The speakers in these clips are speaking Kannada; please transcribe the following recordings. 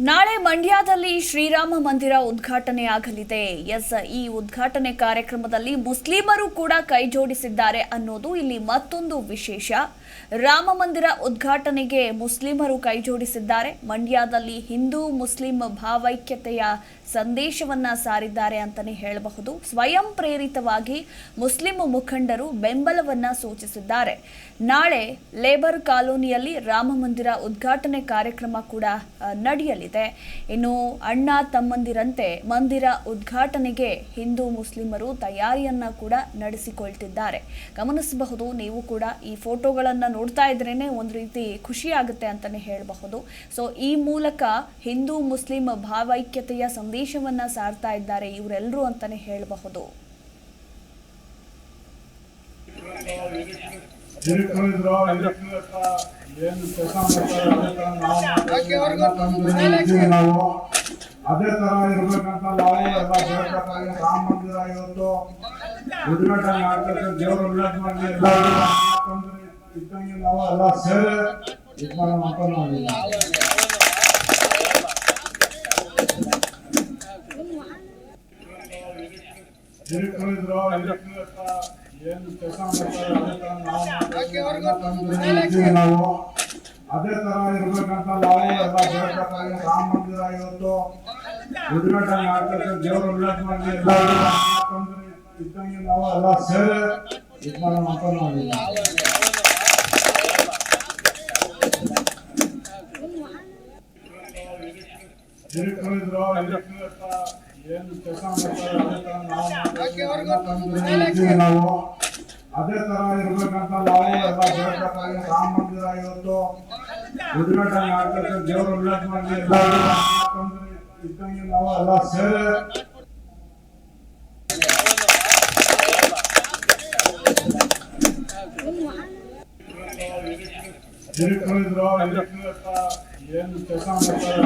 ನಾಳೆ ಮಂಡ್ಯದಲ್ಲಿ ಶ್ರೀರಾಮ ಮಂದಿರ ಉದ್ಘಾಟನೆ ಆಗಲಿದೆ ಎಸ್ ಈ ಉದ್ಘಾಟನೆ ಕಾರ್ಯಕ್ರಮದಲ್ಲಿ ಮುಸ್ಲಿಮರು ಕೂಡ ಕೈಜೋಡಿಸಿದ್ದಾರೆ ಅನ್ನೋದು ಇಲ್ಲಿ ಮತ್ತೊಂದು ವಿಶೇಷ. ರಾಮ ಮಂದಿರ ಉದ್ಘಾಟನೆಗೆ ಮುಸ್ಲಿಮರು ಕೈಜೋಡಿಸಿದ್ದಾರೆ ಮಂಡ್ಯದಲ್ಲಿ ಹಿಂದೂ ಮುಸ್ಲಿಂ ಭಾವೈಕ್ಯತೆಯ ಸಂದೇಶವನ್ನ ಸಾರಿದ್ದಾರೆ ಅಂತಾನೆ ಹೇಳಬಹುದು. ಸ್ವಯಂ ಪ್ರೇರಿತವಾಗಿ ಮುಸ್ಲಿಂ ಮುಖಂಡರು ಬೆಂಬಲವನ್ನ ಸೂಚಿಸಿದ್ದಾರೆ. ನಾಳೆ ಲೇಬರ್ ಕಾಲೋನಿಯಲ್ಲಿ ರಾಮ ಮಂದಿರ ಉದ್ಘಾಟನೆ ಕಾರ್ಯಕ್ರಮ ಕೂಡ ಆ, ನಡೆಯಲಿದೆ ಇನ್ನು ಅಣ್ಣ ತಮ್ಮಂದಿರಂತೆ ಮಂದಿರ ಉದ್ಘಾಟನೆಗೆ ಹಿಂದೂ ಮುಸ್ಲಿಮರು ತಯಾರಿಯನ್ನ ಕೂಡ ನಡೆಸಿಕೊಳ್ತಿದ್ದಾರೆ. ಗಮನಿಸಬಹುದು, ನೀವು ಕೂಡ ಈ ಫೋಟೋಗಳನ್ನು ನೋಡ್ತಾ ಇದ್ರೇನೆ ಒಂದು ರೀತಿ ಖುಷಿ ಆಗುತ್ತೆ ಹೇಳಬಹುದು. ಸೊ ಈ ಮೂಲಕ ಹಿಂದೂ ಮುಸ್ಲಿಂ ಭಾವೈಕ್ಯತೆಯ ಸಂದೇಶವನ್ನ ಸಾರ್ತಾ ಇದ್ದಾರೆ ಇವರೆಲ್ಲರೂ ಅಂತಾನೆ ಹೇಳಬಹುದು. ಹತ್ರ ಏನು ಕೆಲಸ ಮಾಡ್ತಾರೆ ನಾವು ಅದೇ ತರ ಇರ್ಬೇಕಂತ ನಾವು ಎಲ್ಲ ಬೇಡ್ಬೇಕಾಗಿ ರಾಮ ಮಂದಿರ ಇವತ್ತು ಉದ್ಘಾಟನೆ ಆಗ್ತದೆ ದೇವರ ಉದ್ಘಾಟನೆ ಇದ್ದಂಗೆ ನಾವು ಎಲ್ಲ ಸೇರಿ ಇದು ಮಾಡೋಣ ಅಂತ ನಾವು ಹಿರಿಕರಿದ್ರು ಹಿರಿಕರ ಹತ್ರ ಏನು ಕೆಲಸ ಮಾಡ್ತಾರೆ ನಾವು ಅದೇ ತರ ಇರ್ಬೇಕಂತ ನಾವು ಎಲ್ಲ ಬೇಡ್ಬೇಕಾಗಿ ರಾಮ ಮಂದಿರ ಇವತ್ತು ಉದ್ಘಾಟನೆ ಆಗ್ತದೆ. ದೇವರ ತಂದ್ರೆ ಇದ್ದಂಗೆ ನಾವು ಎಲ್ಲ ಸೇರಿ ಇದು ಮಾಡೋಣ ಅಂತ ನಾವು ಹಿರಿಕರಿದ್ರು ಹಿರಿಕರ ನಾವು. ಎಲ್ಲ ಅದೇ ತರ ಇರ್ಬೇಕಂತ ನಾವು ಎಲ್ಲ ಬೇಡ್ಬೇಕಾಗಿ ರಾಮ ಮಂದಿರ ಇವತ್ತು ಉದ್ಘಾಟನೆ ಆಗ್ತಕ್ಕ ದೇವರ ಎಲ್ಲರಿಗೂ ತಂದ್ರೆ ಇದ್ದಂಗೆ ನಾವು ಎಲ್ಲ ಹಿರಿಕರ ಅಂತ ಏನು ಕೆಲಸ ಮಾಡ್ತಾರೆ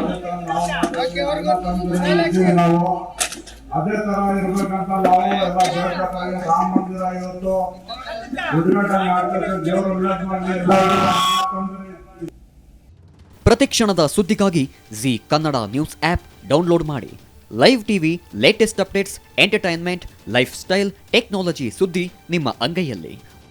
ನಾವು ಅದೇ ತರ ಇರ್ಬೇಕಂತ ನಾವು ಎಲ್ಲ ಬೇಡ್ಬೇಕಾಗಿ ರಾಮ ಮಂದಿರ ಇವತ್ತು ಉದ್ಘಾಟನೆ ಆಗ್ತದೆ ದೇವರ ತಂದ್ರೆ ಪ್ರತಿಕ್ಷಣದ ಸುದ್ದಿಗಾಗಿ Zee Kannada news app download ಮಾಡಿ. Live TV latest updates entertainment lifestyle technology ಸುದ್ದಿ ನಿಮ್ಮ ಅಂಗೈಯಲ್ಲಿ.